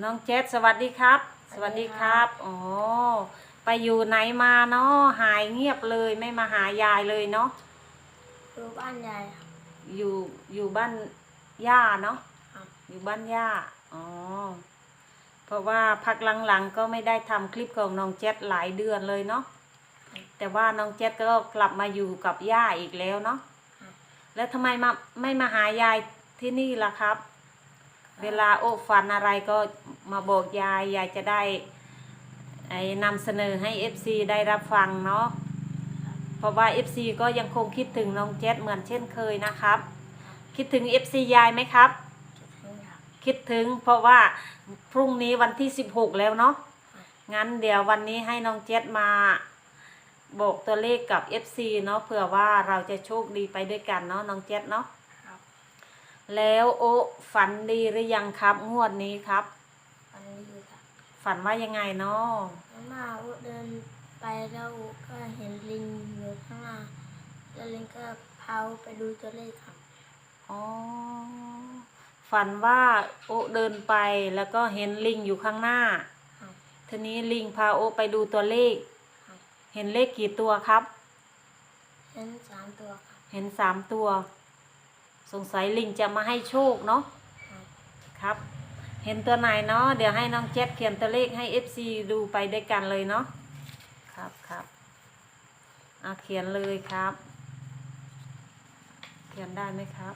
น้องเจษสวัสดีครับ สวัสดีครับอ๋อไปอยู่ไหนมาเนาะหายเงียบเลยไม่มาหายายเลยเนาะอยู่บ้านยายครับ อยู่อยู่บ้านย่าเนาะครับ อยู่บ้านย่าอ๋อเพราะว่าพักหลังๆก็ไม่ได้ทำคลิปของน้องเจษหลายเดือนเลยเนาะแต่ว่าน้องเจษก็กลับมาอยู่กับย่าอีกแล้วเนาะครับแล้วทำไมมาไม่มาหายายที่นี่ล่ะครับ เวลาโอ้ฟันอะไรก็มาบอกยายยายจะได้ไอ้นำเสนอให้ FC ได้รับฟังเนาะเพราะว่า FC ก็ยังคงคิดถึงน้องเจษเหมือนเช่นเคยนะครับ คิดถึง FC ยายไหมครับจุดนี้ครับ คิดถึงเพราะว่าพรุ่งนี้วันที่ 16 แล้วเนาะงั้นเดี๋ยววันนี้ให้น้องเจษมาบอกตัวเลขกับ FC เนาะเผื่อว่าเราจะโชคดีไปด้วยกันเนาะน้องเจษเนาะครับ แล้วโอ้ฝันดีหรือยังครับ งวดนี้ครับวันนี้ครับฝันว่ายังไงเนาะแล้วมาอุเดินไปแล้วอุก็เห็นลิงอยู่ข้างหน้าแล้วลิงก็พาอุไปดูตัวเลขครับอ๋อฝันว่าโอ้เดินไปแล้วก็เห็นลิงอยู่ข้างหน้าครับทีนี้ลิงพาโอ้ไปดูตัวเลขครับเห็นเลขกี่ตัวครับ เห็นสามตัวครับเห็นสามตัว สงสัยลิงจะมาให้โชคเนาะครับครับ เห็นตัวไหนเนาะเดี๋ยวให้น้องเจ็ดเขียนตัวเลขให้ FC ดูไปด้วยกันเลยเนาะครับครับอะเขียนเลยครับ เขียนได้ไหมครับ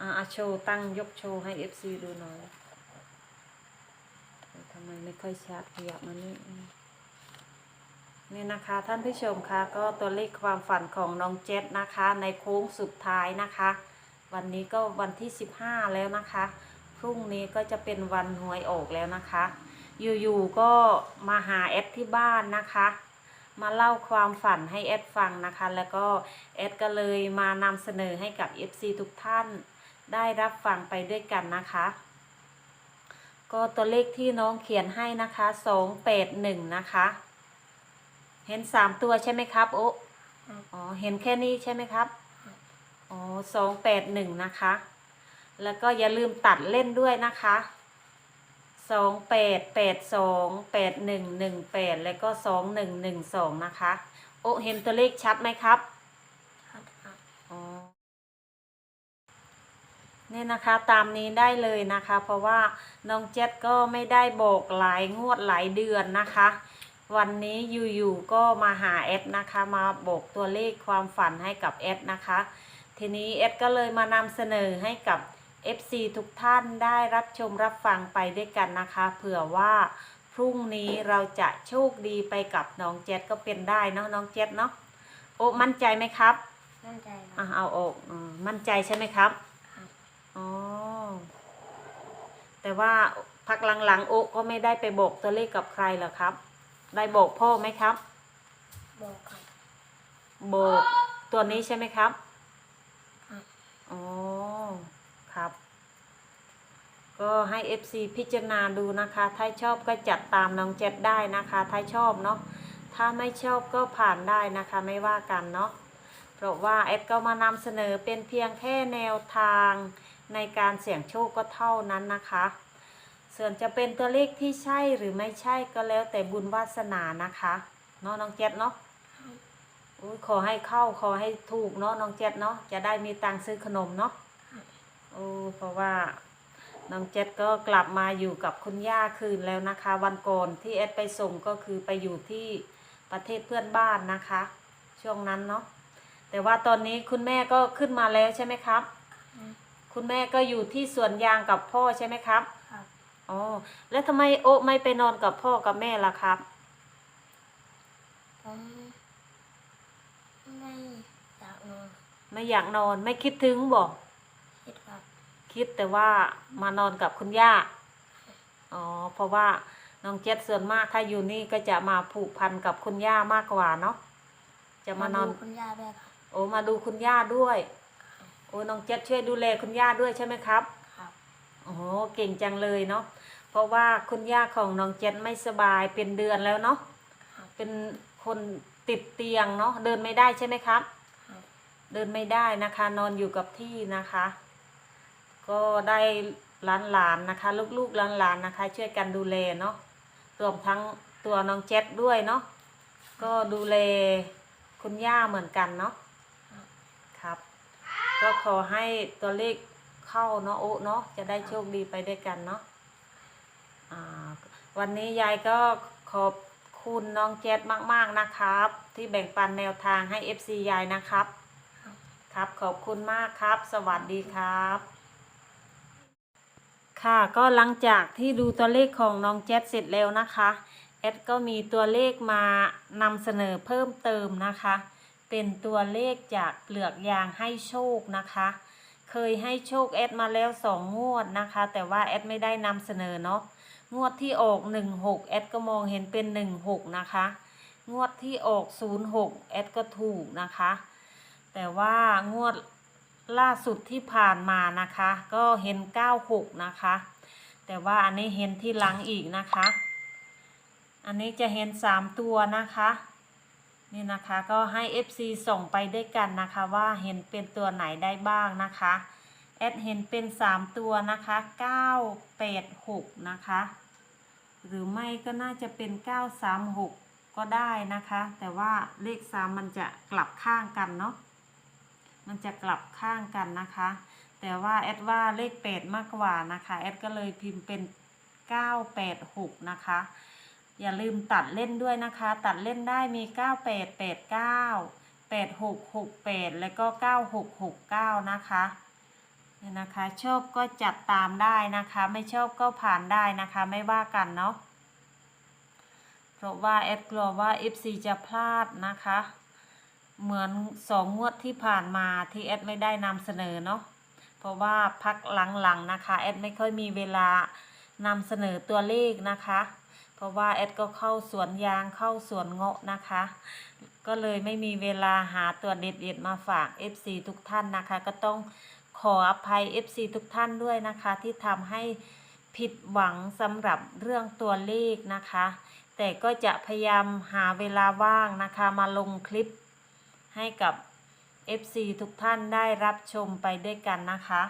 อ่าอะโชว์ตั้งยกโชว์ให้ FC ดูหน่อยเอ้ยทำไมไม่ค่อยชัดขยับมานี่อืม นี่นะคะท่านผู้ชมคะก็ตัวเลขความฝันของน้องเจษนะคะ ในโค้งสุดท้ายนะคะ วันนี้ก็วันที่ 15 แล้วนะคะ พรุ่งนี้ก็จะเป็นวันหวยออกแล้วนะคะ อยู่ๆก็มาหาแอดที่บ้านนะคะ มาเล่าความฝันให้แอดฟังนะคะ แล้วก็แอดก็เลยมานำเสนอให้กับ FC ทุกท่านได้รับฟังไปด้วยกันนะคะ ก็ตัวเลขที่น้องเขียนให้นะคะ 281 นะคะ เห็น3ตัวใช่ไหมครับ โอ้ครับอ๋อเห็นแค่นี้ใช่ไหมครับครับอ๋อสองแปดหนึ่งนะคะ แล้วก็อย่าลืมตัดเล่นด้วยนะคะสองแปดแปดสองแปดหนึ่งหนึ่งแปดแล้วก็สองหนึ่งหนึ่งสองนะคะ โอ้เห็นตัวเลขชัดไหมครับครับครับอ๋อนี่นะคะตามนี้ได้เลยนะคะ เพราะว่าน้องเจ็ดก็ไม่ได้บอกหลายงวดหลายเดือนนะคะ วันนี้อยู่ๆก็มาหาแอดนะคะมาบอกตัวเลขความฝันให้กับแอดนะคะ ทีนี้แอดก็เลยมานำเสนอให้กับ FC ทุกท่านได้รับชมรับฟังไปด้วยกันนะคะเผื่อว่าพรุ่งนี้เราจะโชคดีไปกับน้องเจ็ดก็เป็นได้เนาะน้องเจ็ดเนาะโอ้มั่นใจไหมครับมั่นใจคอะรับเอาออกอืมมั่นใจใช่ไหมครับครับอ๋อแต่ว่าพักหลังๆโอ๊ก็ไม่ได้ไปบอกตัวเลขกับใครเหรอครับ ได้บอกพ่อไหมครับบอกครับบอกตัวนี้ใช่ไหมครับครับ อ๋อครับ ก็ให้ FC พิจารณาดูนะคะ ถ้าชอบก็จัดตามน้องเจ็ดได้นะคะ ถ้าชอบเนาะ ถ้าไม่ชอบก็ผ่านได้นะคะ ไม่ว่ากันเนาะ เพราะว่าแอดก็มานำเสนอเป็นเพียงแค่แนวทางในการเสี่ยงโชคก็เท่านั้นนะคะ ส่วนจะเป็นตัวเลขที่ใช่หรือไม่ใช่ก็แล้วแต่บุญวาสนานะคะเนาะน้องเจ็ดเนาะครับอุ๊ยขอให้เข้าขอให้ถูกเนาะน้องเจ็ดเนาะจะได้มีตังค์ซื้อขนมเนาะครับโอ้เพราะว่าน้องเจ็ดก็กลับมาอยู่กับคุณย่าคืนแล้วนะคะ วันก่อนที่แอดไปส่งก็คือไปอยู่ที่ประเทศเพื่อนบ้านนะคะ ช่วงนั้นเนาะแต่ว่าตอนนี้คุณแม่ก็ขึ้นมาแล้วใช่ไหมครับครับคุณแม่ก็อยู่ที่สวนยางกับพ่อใช่ไหมครับครับ อ๋อ แล้วทำไมโอะไม่ไปนอนกับพ่อกับแม่ล่ะครับ ผมไม่อยากนอนไม่อยากนอนไม่คิดถึงบอกคิดครับคิดแต่ว่ามานอนกับคุณย่า อ๋อ เพราะว่าน้องเจ็ดส่วนมากถ้าอยู่นี่ก็จะมาผูกพันกับคุณย่ามากกว่าเนาะ จะมานอน ดูคุณย่าด้วยครับ โอ้มาดูคุณย่าด้วย โอ้น้องเจ็ดช่วยดูแลคุณย่าด้วยใช่ไหมครับ ครับ โอ้โหเก่งจังเลยเนาะเพ ราะว่าคุณย่าของน้องเจ็ดไม่สบายเป็นเดือนแล้วเนาะครับเป็นคนติดเตียงเนาะเดินไม่ได้ใช่ไหมครับครับ เดินไม่ได้นะคะ นอนอยู่กับที่นะคะ ก็ได้หลานๆนะคะ ลูกๆหลานๆนะคะ ช่วยกันดูแลเนาะรวมทั้งตัวน้องเจ็ดด้วยเนาะก็ดูแลคุณย่าเหมือนกันเนาะครับ ก็ขอให้ตัวเลขเข้าเนาะโอะเนาะจะได้โชคดีไปด้วยกันเนาะอ่า วันนี้ยายก็ขอบคุณน้องเจ็ดมาก ๆ นะครับ ที่แบ่งปันแนวทางให้ FC ยายนะครับ ครับขอบคุณมากครับ สวัสดีครับ ค่ะก็หลังจากที่ดูตัวเลขของน้องเจ็ดเสร็จแล้วนะคะแอดก็มีตัวเลขมานำเสนอเพิ่มเติมนะคะ เป็นตัวเลขจากเปลือกยางให้โชคนะคะ เคยให้โชคแอดมาแล้วสองงวดนะคะ แต่ว่าแอดไม่ได้นำเสนอเนาะงวดที่ออก16แอดก็มองเห็นเป็น16นะคะ งวดที่ออก06แอดก็ถูกนะคะ แต่ว่างวดล่าสุดที่ผ่านมานะคะ ก็เห็น96นะคะ แต่ว่าอันนี้เห็นที่หลังอีกนะคะ อันนี้จะเห็น3ตัวนะคะ นี่นะคะก็ให้ FC ส่งไปด้วยกันนะคะว่าเห็นเป็นตัวไหนได้บ้างนะคะแอดเห็นเป็น 3 ตัวนะคะ986นะคะหรือไม่ก็น่าจะเป็น 936 ก็ได้นะคะ แต่ว่าเลข 3 มันจะกลับข้างกันเนาะมันจะกลับข้างกันนะคะ แต่ว่าแอดว่าเลข 8 มากกว่านะคะแอดก็เลยพิมพ์เป็น 986 นะคะ อย่าลืมตัดเล่นด้วยนะคะ ตัดเล่นได้มี 9889 8668 แล้วก็ 9669 นะคะเนี่ยนะคะ ชอบก็จัดตามได้นะคะ ไม่ชอบก็ผ่านได้นะคะไม่ว่ากันเนาะเพราะว่าแอดกลัวว่า FC จะพลาดนะคะ เหมือนสองงวดที่ผ่านมาที่แอดไม่ได้นำเสนอเนาะเพราะว่าพักหลังๆนะคะแอดไม่ค่อยมีเวลานำเสนอตัวเลขนะคะ เพราะว่าแอดก็เข้าสวนยางเข้าสวนเงาะนะคะ ก็เลยไม่มีเวลาหาตัวเด็ดๆมาฝาก FC ทุกท่านนะคะ ก็ต้องขออภัย FC ทุกท่านด้วยนะคะ ที่ทำให้ผิดหวังสำหรับเรื่องตัวเลขนะคะ แต่ก็จะพยายามหาเวลาว่างนะคะมาลงคลิปให้กับ FC ทุกท่านได้รับชมไปด้วยกันนะคะ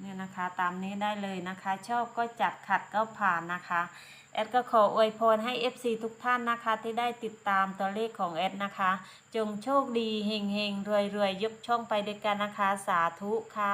เนี่ยนะคะตามนี้ได้เลยนะคะ ชอบก็จัดขัดก็ผ่านนะคะแอดก็ขออวยพรให้ FC ทุกท่านนะคะ ที่ได้ติดตามตัวเลขของแอดนะคะ จงโชคดีเฮงเฮงรวยรวยยกช่องไปด้วยกันนะคะ สาธุค่ะ